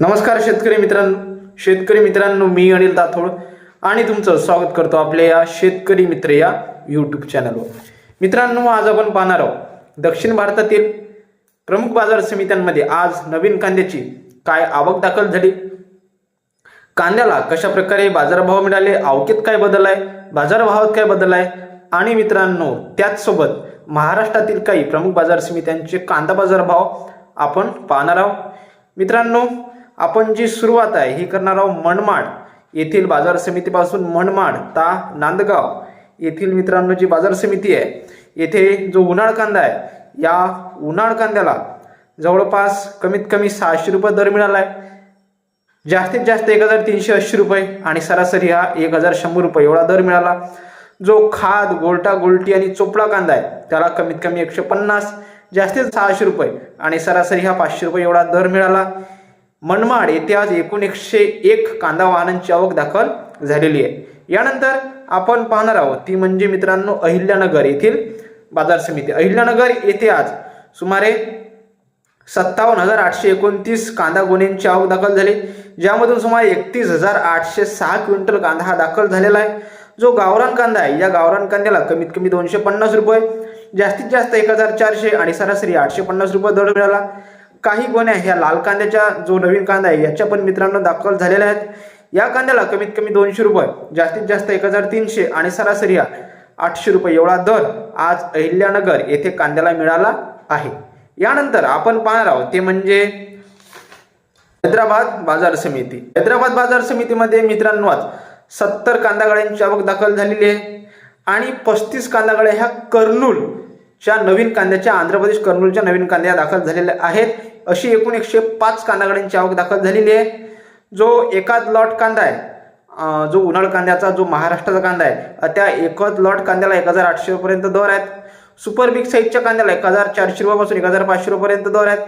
नमस्कार शेतकरी मित्रांनो. शेतकरी मित्रांनो मी अनिल दाथोड आणि तुमचं स्वागत करतो आपल्या या शेतकरी मित्र या यूट्यूब चॅनलवर मित्रांनो आज आपण पाहणार आहोत दक्षिण भारतातील प्रमुख बाजार समित्यांमध्ये आज नवीन कांद्याची काय आवक दाखल झाली? कांद्याला कशा प्रकारे बाजारभाव मिळाले? आवकेत काय बदल आहे? बाजारभावात काय बदल आहे? आणि मित्रांनो त्याचसोबत महाराष्ट्रातील काही प्रमुख बाजार समित्यांचे कांदा बाजारभाव आपण पाहणार आहोत. मित्रांनो आपण जी सुरुवात आहे ही करणार आहोत मनमाड. येथील बाजार समितीपासून मनमाड ता नांदगाव येथील मित्रांनो जी बाजार समिती आहे येथे जो उन्हाळ कांदा आहे या उन्हाळ कांद्याला जवळपास कमीत कमी सहाशे रुपये दर मिळाला आहे जास्तीत जास्त एक हजार तीनशे ऐंशी रुपये आणि सरासरी हा एक हजार शंभर रुपये एवढा दर मिळाला. जो खाद गोलटा गोलटी आणि चोपडा कांदा आहे त्याला कमीत कमी एकशे पन्नास जास्तीत सहाशे रुपये आणि सरासरी हा पाचशे रुपये एवढा दर मिळाला. मनमाड येथे आज एकूण एकशे एक कांदा वाहनांची आवक दाखल झालेली आहे. यानंतर आपण पाहणार आहोत ती म्हणजे मित्रांनो अहिल्यानगर येथील बाजार समिती. अहिल्यानगर येथे आज सुमारे सत्तावन्न हजार आठशे एकोणतीस कांदा गोण्यांची आवक दाखल झाली. ज्यामधून सुमारे एकतीस हजार आठशे सहा क्विंटल कांदा हा दाखल झालेला आहे. जो गावरान कांदा आहे या गावरान कांद्याला कमीत कमी दोनशे पन्नास रुपये जास्तीत जास्त एक हजार चारशे आणि सरासरी आठशे पन्नास रुपये दर मिळाला. काही गोण्या ह्या लाल कांद्याच्या जो नवीन कांदा आहे याच्या पण मित्रांनो दाखल झालेल्या आहेत. या कांद्याला कमीत कमी दोनशे रुपये जास्तीत जास्त एक हजार तीनशे आणि सरासरी हा आठशे रुपये एवढा दर आज अहिल्यानगर येथे कांद्याला मिळाला आहे. यानंतर आपण पाहणार आहोत ते म्हणजे हैदराबाद बाजार समिती. हैदराबाद बाजार समितीमध्ये मित्रांनो आज सत्तर कांदागाड्यांची आवक दाखल झालेली आहे. आणि पस्तीस कांदागाड्या ह्या कर्नूलच्या नवीन कांद्याच्या आंध्र प्रदेश कर्नूलच्या नवीन कांद्या दाखल झालेल्या आहेत. अशी एकूण एकशे पाच कांदागाड्यांची आवक दाखल झालेली आहे. जो एकाच लॉट कांदा आहे जो उन्हाळ कांद्याचा जो महाराष्ट्राचा कांदा आहे त्या एकच लॉट कांद्याला एक हजार आठशे रुपयेपर्यंत दर आहेत. सुपर बिग साईजच्या कांद्याला एक हजार चारशे रुपयापासून एक हजार पाचशे रुपयेपर्यंत दर आहेत.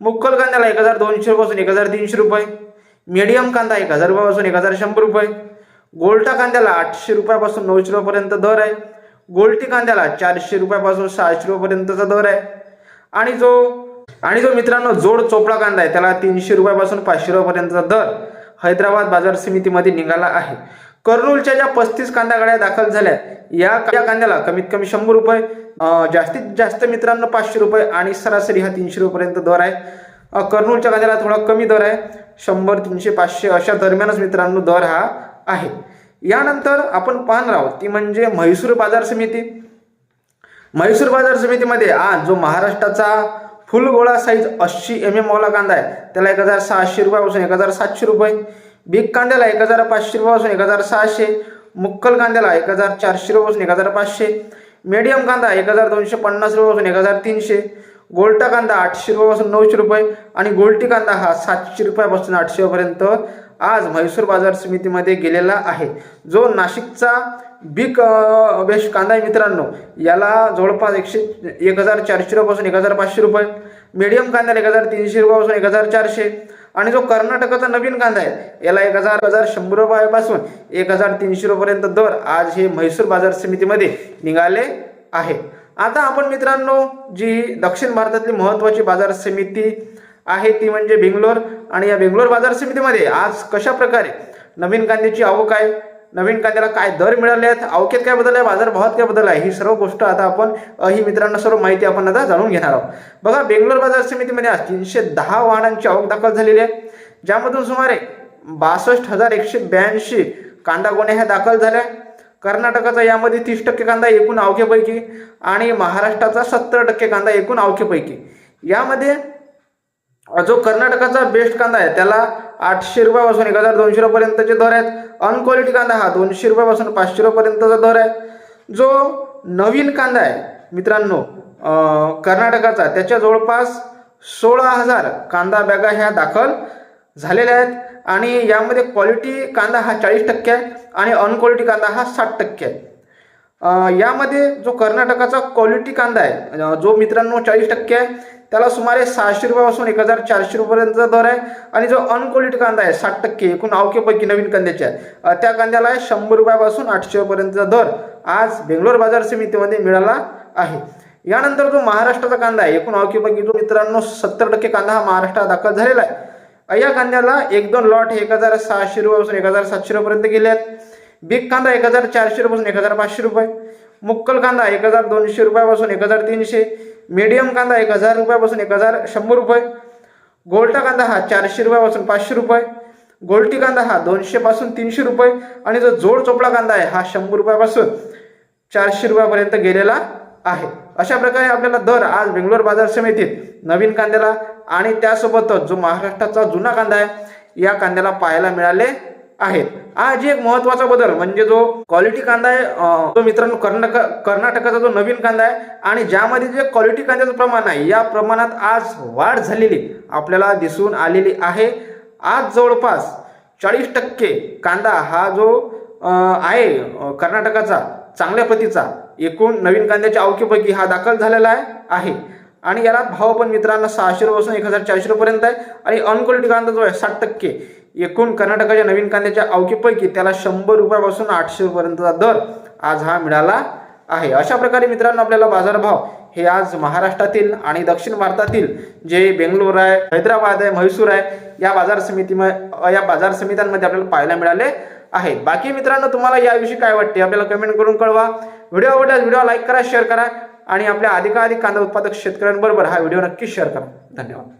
मुक्कल कांद्याला एक हजार दोनशे रुपयापासून एक हजार तीनशे रुपये. मीडियम कांदा एक हजार रुपयापासून एक हजार शंभर रुपये. गोल्टा कांद्याला आठशे रुपयापासून नऊशे रुपयापर्यंत दर आहे. गोल्टी कांद्याला चारशे रुपयापासून सहाशे रुपयापर्यंतचा दर आहे. आणि जो आणि जो मित्रांनो जोड चोपडा कांदा आहे त्याला तीनशे रुपयापासून पाचशे रुपयापर्यंतचा दर हैदराबाद बाजार समितीमध्ये निघाला आहे. कर्नूलच्या ज्या पस्तीस कांदा गाड्या दाखल झाल्या या कांद्याला कमीत कमी शंभर रुपये जास्तीत जास्त मित्रांनो पाचशे रुपये आणि सरासरी हा तीनशे रुपयेपर्यंत दर आहे. कर्नूलच्या कांद्याला थोडा कमी दर आहे. शंभर तीनशे पाचशे अशा दरम्यानच मित्रांनो दर हा आहे. यानंतर आपण पाहणार आहोत ती म्हणजे म्हैसूर बाजार समिती. म्हैसूर बाजार समितीमध्ये आज जो महाराष्ट्राचा फुल गोळा साईज ऐंशी एम एम वाला कांदा आहे. त्याला एक हजार सहाशे रुपयापासून एक हजार सातशे रुपये. बिग कांद्याला एक हजार पाचशे रुपयापासून एक हजार सहाशे. मुक्कल कांद्याला एक हजार चारशे रुपयापासून एक हजार पाचशे. मीडियम कांदा एक हजार दोनशे पन्नास रुपयापासून एक हजार तीनशे. गोल्टा कांदा आठशे रुपयापासून नऊशे रुपये. आणि गोल्टी कांदा हा सातशे रुपयापासून आठशेपर्यंत आज म्हैसूर बाजार समितीमध्ये गेलेला आहे. जो नाशिकचा बिग अ, बेस्ट कांदा आहे मित्रांनो. याला जवळपास एकशे एक हजार चारशे रुपयापासून एक हजार पाचशे रुपये मीडियम कांद्याला एक हजार तीनशे रुपयापासून एक हजार चारशे आणि जो कर्नाटकाचा नवीन कांदा आहे याला एक हजार हजार शंभर रुपयापासून एक हजार तीनशे रुपयापर्यंत दर आज हे म्हैसूर बाजार समितीमध्ये निघाले आहे. आता आपण मित्रांनो जी दक्षिण भारतातली महत्त्वाची बाजार समिती आहे ती म्हणजे बेंगलोर. आणि या बेंगलोर बाजार समितीमध्ये आज कशा प्रकारे नवीन कांद्याची आवक आहे नवीन कांद्याला काय दर मिळाले आहेत? अवकेत काय बदल आहे? बाजारभावात काय बदल आहे? ही सर्व गोष्ट आता आपण ही मित्रांनो सर्व माहिती आपण आता जाणून घेणार आहोत. बघा बेंगलोर बाजार समितीमध्ये आज तीनशे दहा वाहनांची आवक दाखल झालेली आहे. ज्यामधून सुमारे बासष्ट हजार एकशे ब्याऐंशी कांदा गोण्या ह्या दाखल झाल्या. कर्नाटकाचा यामध्ये तीस टक्के कांदा एकूण आवकेपैकी आणि महाराष्ट्राचा सत्तर टक्के कांदा एकूण आवकेपैकी यामध्ये जो कर्नाटकाचा बेस्ट कांदा आहे त्याला आठशे रुपयापासून एक हजार दोनशे रुपयापर्यंतचे दर आहेत. अनक्वालिटी कांदा हा दोनशे रुपयापासून पाचशे रुपयापर्यंतचा दर आहे. जो नवीन कांदा आहे मित्रांनो कर्नाटकाचा त्याच्या जवळपास सोळा हजार कांदा बॅगा ह्या दाखल झालेल्या आहेत. आणि यामध्ये क्वालिटी कांदा हा चाळीस टक्के आहे आणि अनक्वालिटी कांदा हा साठ टक्के आहे. यामध्ये जो कर्नाटकाचा क्वालिटी कांदा आहे जो मित्रांनो चाळीस टक्के आहे त्याला सुमारे सहाशे रुपयापासून एक हजार चारशे रुपयापर्यंतचा दर आहे आणि जो अनक्वालिटी कांदा आहे साठ टक्के एकूण अवकेपैकी नवीन कांद्याचे आहे त्या कांद्याला आहे शंभर रुपयापासून आठशे रुपयापर्यंतचा दर आज बेंगलोर बाजार समितीमध्ये मिळाला आहे. यानंतर जो महाराष्ट्राचा कांदा आहे एकूण अवकेपैकी जो मित्रांनो सत्तर टक्के कांदा हा महाराष्ट्रात दाखल झालेला आहे. या कांद्याला एक दोन लॉट एक हजार सहाशे रुपयापासून एक हजार सातशे रुपयापर्यंत गेले आहेत. बिग कांदा एक हजार चारशे रुपयापासून एक हजार पाचशे रुपये. मुक्कल कांदा एक हजार दोनशे रुपयापासून एक हजार तीनशे. मीडियम कांदा एक हजार रुपयापासून एक हजार शंभर रुपये. गोल्टा कांदा हा चारशे रुपयापासून पाचशे रुपये. गोल्टी कांदा हा दोनशेपासून तीनशे रुपये. आणि जो जोड चोपडा कांदा आहे हा शंभर रुपयापासून चारशे रुपयापर्यंत गेलेला आहे. अशा प्रकारे आपल्याला दर आज बेंगलोर बाजार समितीत नवीन कांद्याला आणि त्यासोबतच जो महाराष्ट्राचा जुना कांदा आहे या कांद्याला पाहायला मिळाले. आहेत. आज एक महत्त्वाचा बदल म्हणजे जो क्वालिटी कांदा आहे तो मित्रांनो कर्नाटक कर्नाटकाचा जो नवीन कांदा आहे आणि ज्यामध्ये जे क्वालिटी कांद्याचं प्रमाण आहे या प्रमाणात आज वाढ झालेली आपल्याला दिसून आलेली आहे. आज जवळपास चाळीस टक्के कांदा हा जो आहे कर्नाटकाचा चांगल्या प्रतीचा एकूण नवीन कांद्याच्या अवकीपैकी हा दाखल झालेला आहे. आहे आणि याला भाव पण मित्रांनो सहाशे रुपयापासून एक हजार चारशे रुपयेपर्यंत आहे. आणि अनक्वालिटी कांदा जो आहे साठ टक्के. एकूण कर्नाटकाच्या नवीन कांद्याच्या अवकीपैकी त्याला शंभर रुपयापासून आठशे रुपयापर्यंतचा दर आज हा मिळाला आहे. अशा प्रकारे मित्रांनो आपल्याला बाजारभाव हे आज महाराष्ट्रातील आणि दक्षिण भारतातील जे बेंगलोर आहे हैदराबाद आहे म्हैसूर आहे या बाजार समितीमध्ये या बाजार समित्यांमध्ये आपल्याला पाहायला मिळाले आहेत. बाकी मित्रांनो तुम्हाला याविषयी काय वाटते आपल्याला कमेंट करून कळवा. व्हिडिओ आवडल्यास व्हिडिओ लाईक करा शेअर करा आणि आपल्या अधिकाधिक कांदा उत्पादक शेतकऱ्यांबरोबर हा व्हिडिओ नक्कीच शेअर करा. धन्यवाद.